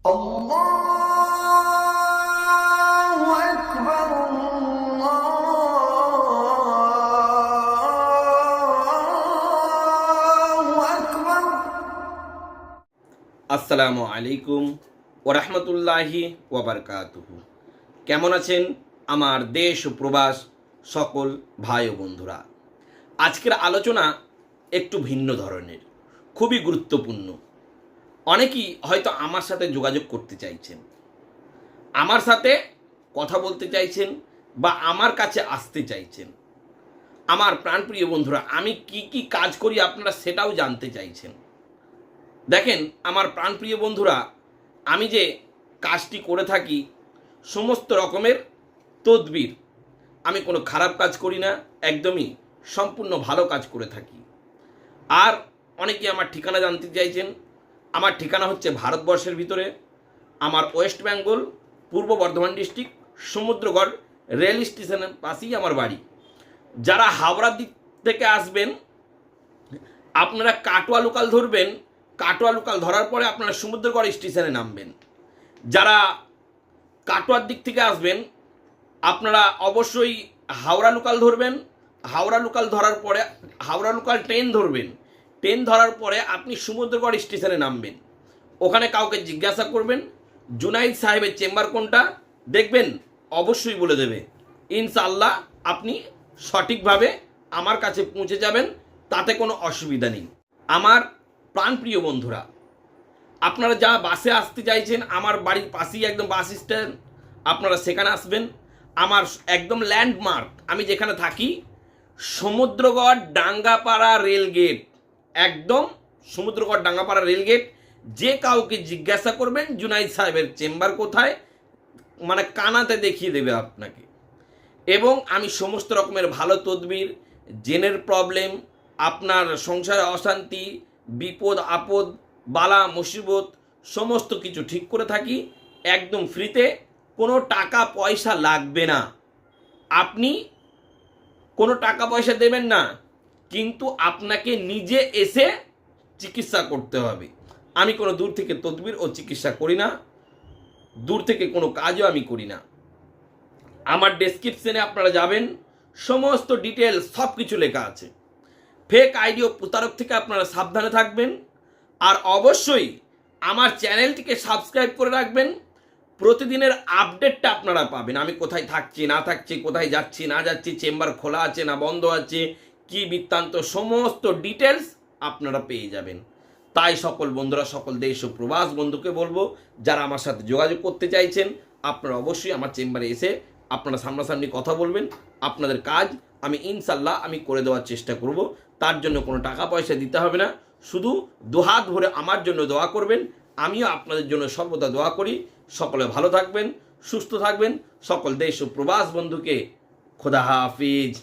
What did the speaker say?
আসসালামু আলাইকুম ওরহমতুল্লাহি ওবরকাতুহু কেমন আছেন আমার দেশ ও প্রবাস সকল ভাই ও বন্ধুরা? আজকের আলোচনা একটু ভিন্ন ধরনের, খুবই গুরুত্বপূর্ণ। অনেকেই হয়তো আমার সাথে যোগাযোগ করতে চাইছেন। আমার সাথে কথা বলতে চাইছেন বা আমার কাছে আসতে চাইছেন। আমার প্রাণপ্রিয় বন্ধুরা, আমি কি কি কাজ করি আপনারা সেটাও জানতে চাইছেন। দেখেন, আমার প্রাণপ্রিয় বন্ধুরা, আমি যে কাজটি করে থাকি সমস্ত রকমের তদবির। আমি কোনো খারাপ কাজ করি না, একদমই সম্পূর্ণ ভালো কাজ করে থাকি। আর অনেকে আমার ঠিকানা জানতে চাইছেন আমার ঠিকানা হচ্ছে ভারতবর্ষের ভিতরে, আমার ওয়েস্ট বেঙ্গল, পূর্ব বর্ধমান ডিস্ট্রিক্ট, সমুদ্রগড়, রেল স্টেশনের পাশেই আমার বাড়ি। যারা হাওড়ার দিক থেকে আসবেন, আপনারা কাটোয়া লোকাল ধরবেন, কাটোয়া লোকাল ধরার পরে আপনারা সমুদ্রগড় স্টেশনে নামবেন। যারা কাটোয়ার দিক থেকে আসবেন, আপনারা অবশ্যই হাওড়া লোকাল ধরবেন, হাওড়া লোকাল ধরার পরে, হাওড়া লোকাল ট্রেন ধরবেন। ট্রেন ধরার পরে আপনি সমুদ্রগড় স্টেশনে নামবেন। ওখানে কাউকে জিজ্ঞাসা করবেন, জুনাইদ সাহেবের চেম্বার কোনটা? দেখবেন, অবশ্যই বলে দেবে। ইনশাল্লাহ আপনি সঠিকভাবে আমার কাছে পৌঁছে যাবেন, তাতে কোনো অসুবিধা নেই। আমার প্রাণপ্রিয় বন্ধুরা, আপনারা যা বাসে আসতে চাইছেন, আমার বাড়ির পাশেই একদম বাস স্ট্যান্ড, আপনারা সেখানে আসবেন। আমার একদম ল্যান্ডমার্ক, আমি যেখানে থাকি, সমুদ্রগড় ডাঙ্গাপাড়া রেল গেট একদম সমুদ্রগড় ডাঙ্গাপাড়া রেলগেট। যে কাউকে জিজ্ঞাসা করবেন, জুনাইদ সাহেবের চেম্বার কোথায় মানে কানাতে দেখিয়ে দেবে আপনাকে। এবং আমি সমস্ত রকমের ভালো তদবির, জেনের প্রবলেম, আপনার সংসারে অশান্তি, বিপদ, আপদ, বালা, মুসিবত, সমস্ত কিছু ঠিক করে থাকি, একদম ফ্রিতে, কোনো টাকা পয়সা লাগবে না। আপনি কোনো টাকা পয়সা দেবেন না। কিন্তু আপনাকে নিজে এসে চিকিৎসা করতে হবে। আমি কোনো দূর থেকে তদবির ও চিকিৎসা করি না। দূর থেকে কোনো কাজও আমি করি না। আমার ডেসক্রিপশনে আপনারা যাবেন, সমস্ত ডিটেলস সব কিছু লেখা আছে। ফেক আইডি ও প্রতারক থেকে আপনারা সাবধানে থাকবেন। আর অবশ্যই আমার চ্যানেলটিকে সাবস্ক্রাইব করে রাখবেন। প্রতিদিনের আপডেটটা আপনারা পাবেন। আমি কোথায় থাকছি, না থাকছি, কোথায় যাচ্ছি, না যাচ্ছি চেম্বার খোলা আছে না বন্ধ আছে কি বৃত্তান্ত সমস্ত ডিটেলস আপনারা পেয়ে যাবেন। তাই সকল বন্ধুরা, সকল দেশ ও প্রবাস বন্ধুকে বলব, যারা আমার সাথে যোগাযোগ করতে চাইছেন, আপনারা অবশ্যই আমার চেম্বারে এসে আপনারা সামনাসামনি কথা বলবেন। আপনাদের কাজ আমি ইনশাল্লাহ আমি করে দেওয়ার চেষ্টা করব। তার জন্য কোনো টাকা পয়সা দিতে হবে না। শুধু দুহাত ভরে আমার জন্য দোয়া করবেন। আমিও আপনাদের জন্য সর্বদা দোয়া করি। সকলে ভালো থাকবেন, সুস্থ থাকবেন। সকল দেশ ও প্রবাস বন্ধুকে খোদা হাফিজ।